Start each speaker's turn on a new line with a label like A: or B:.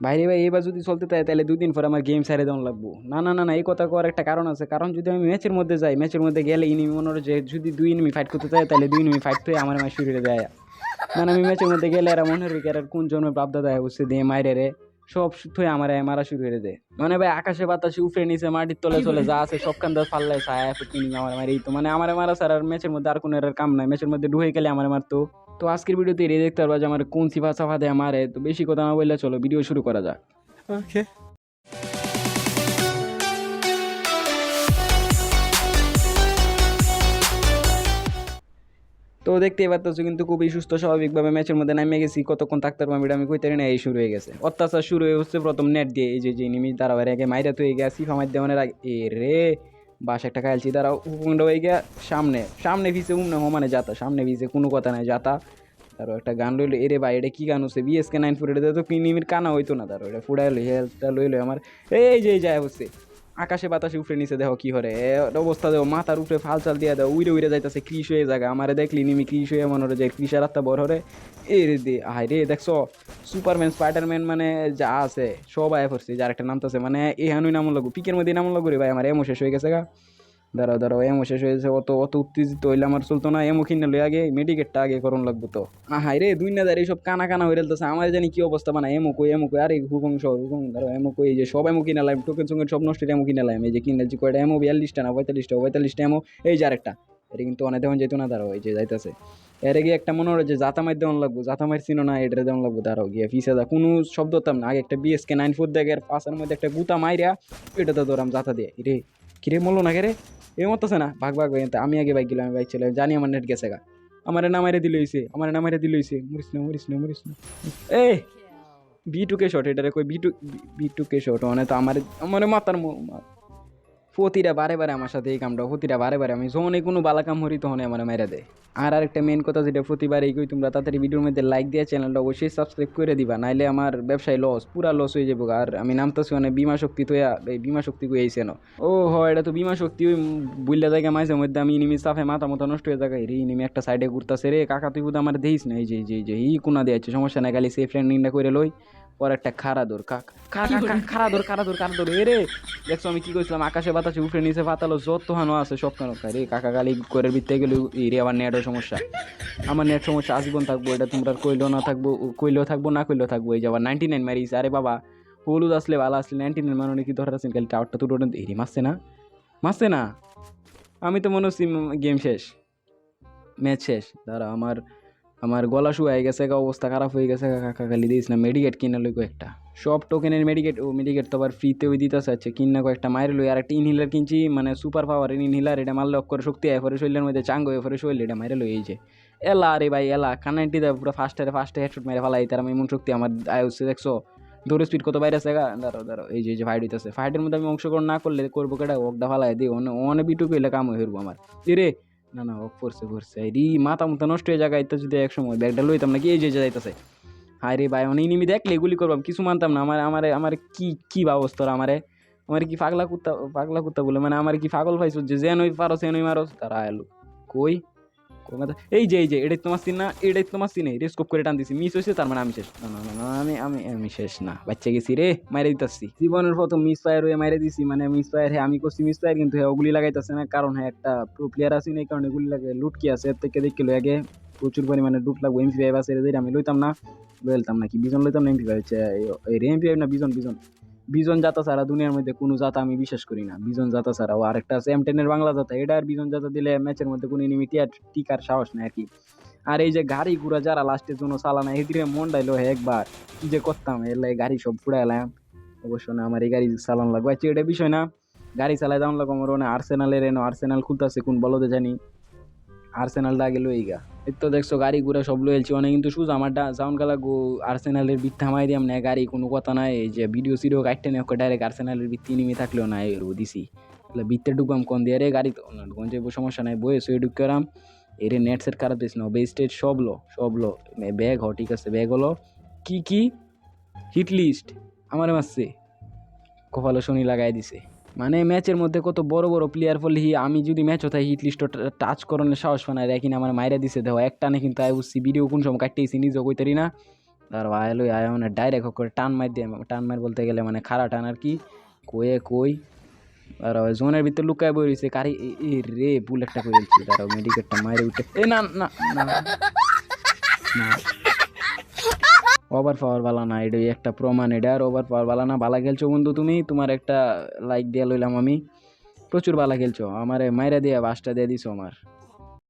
A: বাইরে ভাই এবার যদি চলতে থাকে তাহলে দুদিন পর আমার গেম সারে দেওয়া লাগবো। না না না না এই কথা করার একটা কারণ আছে। কারণ যদি আমি ম্যাচের মধ্যে যাই ম্যাচের মধ্যে গেলে ইনিমি মনে হয় যে যদি দুই ইনিমি ফাইট করতে চায় তাহলে দুই ইনিমি ফাইট হয়ে আমার মায় শুরু হয়ে যায় মানে আমি ম্যাচের মধ্যে গেলে এরা মনে হয় আর কোন জন্মে প্রাপ্ত দেয় বুঝতে দিয়ে মাইরে রে সব থুয়ে আমার মারা শুরু করে দেয়। মানে ভাই আকাশে বাতাসে উফরে নিচে মাটির তলে চলে যা আছে সব কান পাল্লায় ছায়া ফুটিনি আমার মারি তো। মানে আমার মারা আর ম্যাচের মধ্যে আর কোনো এর কাম নাই। ম্যাচের মধ্যে ঢুকে গেলে আমার মারতো। তো আজকের ভিডিওতে এড়িয়ে দেখতে পারবা যে আমার কোন সিফা সাফা দেয় মারে তো বেশি কথা না বললে চলো ভিডিও শুরু করা যাক।
B: Okay.
A: তো দেখতেই পারতেছো কিন্তু খুবই সুস্থ স্বাভাবিকভাবে ম্যাচের মধ্যে নামে গেছি। কতক্ষণ থাকতে পারব আমি কইতে না এই শুরু হয়ে গেছে। অত্যাচার শুরু হয়ে হচ্ছে প্রথম নেট দিয়ে। এই যে যে নিমি দাঁড়াও আগে মাইরা তো গিয়া সিফা মার দেওয়ানের আগে এ রে! একটা খাইলছি দাঁড়াও উপকুণ্ড হয়ে গিয়া সামনে সামনে ভিসে উমনে মানে যাতা, সামনে ভিসে কোনো কথা নাই, যাতা। তারও একটা গান লইলো, এরে ভাই, এটা কী গান হচ্ছে? বিএসকে নাইন ফোর এটা তো কিনিমির কানা হইতো না তারও এটা ফুড়াইলো হেলথটা লইলো আমার। এই যে যায় হচ্ছে। আকাশে বাতাসে উপরে নিচে দেখো কি করে অবস্থা দেখো, মাথার উপরে ফাল চাল দিয়ে দাও, উইরে উইরে যাইতেছে, ক্রিস হয়ে জায়গা আমারে দেখলি নিমি ক্রিস হয়ে মনে হরে যে ক্রিসের রাত্তা বড় হরে। এ রে দে আয় রে, দেখছ? সুপারম্যান স্পাইডারম্যান মানে যা আছে, সব আয় পড়ছে যার একটা নামতেছে মানে এ হানুই নাম লাগু পিকের মধ্যে নাম লাগু রে ভাই, আমার এমন শেষ হয়ে গেছে গা। দাঁড়াও দাঁড়াও এমো শেষ হয়েছে অত অত উত্তেজিত হইলে আমার চলতো না এমো কিনে লই আগে মেডিকেটটা আগে করণ লাগবো তো। হাই রে, দুই না দাঁড়িয়ে সব কানা কানা হয়ে রেলতেছে আমার জানি কি অবস্থা বানা এমো কই এমো কই? আরে হুকং সহ হুকং দাঁড়াও এমো কই? যে সব এমো কিনে লাইম টোকেন সঙ্গে সব নষ্ট এমো কিনে লাইম। এই যে কিনেছি কয়টা এমো বিয়াল্লিশটা না, পঁয়তাল্লিশটা পঁয়তাল্লিশটা এমো এই যে আরেকটা। এটা কিন্তু অনেক দেওয়া যেত না, দাঁড়াও, এই যে যাইতেছে। এর গিয়ে একটা মনে হয় যে জাতা মার দেওয়ান লাগবো জাতা মার চিনো না এটা দেওয়ান লাগবো, দাঁড়াও, গিয়ে ফিসে দা কোনো শব্দ হতাম না। আগে একটা বিএসকে নাইন ফোর দেখে পাশের মধ্যে একটা গুতা মাইরা এটা তো ধরাম জাতা দিয়ে। রে কিরে মরলো না কে রে? এ মতছে না? ভাগ ভাগ ভাই আমি আগে বাইক গেলাম, আমি বাইক চলে জানি আমার নেট গেছে গা। আমার নামারে দিল হইছে, আমার নামারে দিল হইছে। মরিস না মরিস না মরিস না। A B two K shot এটারে কই? B two B two K shot মানে তো আমার আমার মাথার ফতিরা বারে বারে আমার সাথে এই কামটা, প্রতিটা বারে বারে আমি যখন কোনো বালা কাম হরি তখন আমার মেরে দেয়। আর আরেকটা মেন কথা যেটা প্রতিবার এই তোমরা তাড়াতাড়ি ভিডিওর মধ্যে লাইক দিয়ে চ্যানেলটা অবশ্যই সাবস্ক্রাইব করে দিবা, নাইলে আমার ব্যবসায় লস পুরা লস হয়ে যাব আর আমি নামতেছি মানে বিমা শক্তি তো এই বিমা শক্তি কই এইছে ও হয় এটা তো বিমা শক্তি ওই বুল্লা জায়গা মাঝে মধ্যে আমি ইনিমি সাফে মাথা মতো নষ্ট হয়ে যায় রে, ইনিমি একটা সাইডে ঘুরতাছে রে, কাকা তুই বুধ আমার দেখিস না? এই যে এই যে, এই কোনা দিয়েছে সমস্যা নাই, খালি সেফ ল্যান্ডিংটা করে লই। পর একটা খারা দৌড় খারা দৌড় খারা দৌড় খারা দৌড়। এ রে দেখছ আমি কি করছিলাম আকাশে বাতাসে উঠে নিচে পাতালো যত হানো আছে সব কেন রে কাকা গালি করে বিতে গেলে রে আবার নেটের সমস্যা। আমার নেট সমস্যা আজীবন থাকব এটা তোমরা কইলেও না থাকব কইলেও থাকব না কইলেও থাকব। এই যে আবার নাইনটি নাইন মারিস আরে বাবা হলুদ আসলে ভালো আসলে নাইনটি নাইন মানে কি ধরে আছেন খালি টাওয়ারটা তো ওটা এরি মারছে না মারছে না। আমি তো মনে হচ্ছি গেম শেষ ম্যাচ শেষ। দাঁড়া আমার আমার গলা শুয়ে গেছে অবস্থা খারাপ হয়ে গেছে কাকা খালি দিস না। মেডিকেট কিনে লই কয়েকটা। সব টোকেনের মেডিকেট ও মেডিকেট তো আবার ফ্রিতে ওই দিতেছে আছে কিনা কয়েকটা মায়ের লই। আর একটা ইনহিলার কিনছি মানে সুপার পাওয়ার ইনহিলার এটা মারলে অক্ষরে শক্তি আয় পরে শরীরের মধ্যে চাঙ্গ হয়ে পরে শরীর এটা মাইরে লই যে। এলা আরে ভাই, এলা কানাইটি দেয়, পুরো ফার্স্টে ফার্স্টে হেডশট মেরে ফেলাই, তার আমি এমন শক্তি আমার আয় হচ্ছে দেখছ দৌড়ে স্পিড কত বাইরে আছে দাঁড়ো দাঁড়ো এই যে ফাইট হইতেছে। ফাইটের মধ্যে আমি অংশগ্রহণ না করলে করব কেটা ওকটা ফালাই দিই অনেক বিটুকু এলে কাম হয়ে আমার। রে না না ওক পড়ছে পড়ছে রি, মাথা মতো নষ্ট হয়ে জায়গায় তো যদি এক সময় ব্যাগটা লইতাম না কি এই যে যাইতেছে। হায় রে ভাই অনেক নিমি দেখলে এগুলি করবাম, কিছু মানতাম না। আমার আমার আমার কি কি ব্যবস্থা আমারে? আমার কি পাগলা কুত্তা পাগলা কুত্তা বলে? মানে আমার কি পাগল পাইছো যে যেন পারো, সেনই মারো, তারা আয়ালু কই? এই যে এই যে, এটাই তোমার সিন না, এটাই তোমার সিনে রেস্কোপ করে টান দিছি মিস হয়েছে, তার মানে আমি শেষ। না না না আমি আমি আমি শেষ না। বাচ্চা গেছি রে, মাইরে দিতেছি। জীবনের প্রথম মিস ফায়ার হয়ে মাইরে দিছি মানে মিস ফায়ার হ্যাঁ আমি করছি মিস ফায়ার কিন্তু হ্যাঁ ওগুলি লাগাইতেছে না, কারণ হ্যাঁ একটা প্রো প্লেয়ার আছে না এই কারণে এগুলি লাগে লুট কি আছে, এর থেকে দেখে আগে। প্রচুর পরিমাণে লুট লাগবে এমপি ফাইভ আছে আমি লইতাম না লইতাম না কি বিজন লইতাম না এমপি ফাইভ এই এমপি ফাইভ না বিজন বিজন। বিজন জাতা ছাড়া দুনিয়ার মধ্যে কোনো জাতা আমি বিশ্বাস করি না। বিজন জাতা ছাড়া ও আরেকটা আছে এম টেনের বাংলা জাতা এটা আর বিজন জাতা দিলে ম্যাচের মধ্যে কোনো এনিমি টিকার সাহস নেই আর কি। আর এই যে গাড়ি ঘুরা যারা লাস্টের জন্য চালানা এদিকে মন ডাইলো একবার, কি যে করতাম, এর লাগে গাড়ি সব ফুড়াইলাম অবশ্য না, আমার এই গাড়ি চালানো লাগবে। আচ্ছা এটা বিষয় না, গাড়ি চালাই দাম লাগবে আমার ওনে আর্সেনালের এনো আর্সেনাল খুলতেছে কোন বলতে জানি। আর্সেনালটা আগে লই গা এই তো দেখছ, গাড়ি ঘুরে সব লইলছি অনেক কিন্তু শুজ আমার সাউন্ড গালা গো আর্সেনালের বিট থামাই দিয়াম না, গাড়ি কোনো কথা নাই। এই যে ভিডিও সিডিও কাটতে নেই ডাইরেক্ট আর্সেনালের বিত্তি নিমে থাকলেও না এই রো দিছি। তাহলে বিত্তে ঢুকবাম কোন দিয়ে? রে গাড়ি তো যাব সমস্যা নাই বয়ে শুয়ে ঢুকাম এর নেট সেট খারাপ দিস না বে স্টেজ সব লো সব লো। ব্যাগ হ, ঠিক আছে ব্যাগ হলো কি কি? হিট লিস্ট আমার মারছে। কপালে শনি লাগাই দিছে। মানে ম্যাচের মধ্যে কত বড় বড় প্লেয়ার ফলে আমি যদি ম্যাচ হতাই হিট লিস্ট টাচ করানোর সাহস পানায় দেখি না আমার মাইরা দিছে। দেখো একটা না কিন্তু আই বুঝছি ভিডিও কোন সময় কাটতেছি, নিজেও কইতারি না। তার আয়লো আয় মানে ডাইরেক্ট করে টান মার দিয়ে, টান মার বলতে গেলে মানে খাড়া টান আর কি। কয়ে, কই। আর জোনের ভিতরে লুকায় বই রয়েছে কারি, এ- রে বুলেটটা করে দিচ্ছি তারা মেডিকেটটা মারে উঠে এ না না না। ওভার পাওয়ার বালা না, এটাই একটা প্রমাণ, এটা আর ওভার পাওয়ার বালা না, বালা খেলছো বন্ধু তুমি, তোমার একটা লাইক দিয়ে লইলাম আমি। প্রচুর বালা খেলছো, আমারে মাইরা দিয়ে বাসটা দিয়ে দিছো আমার।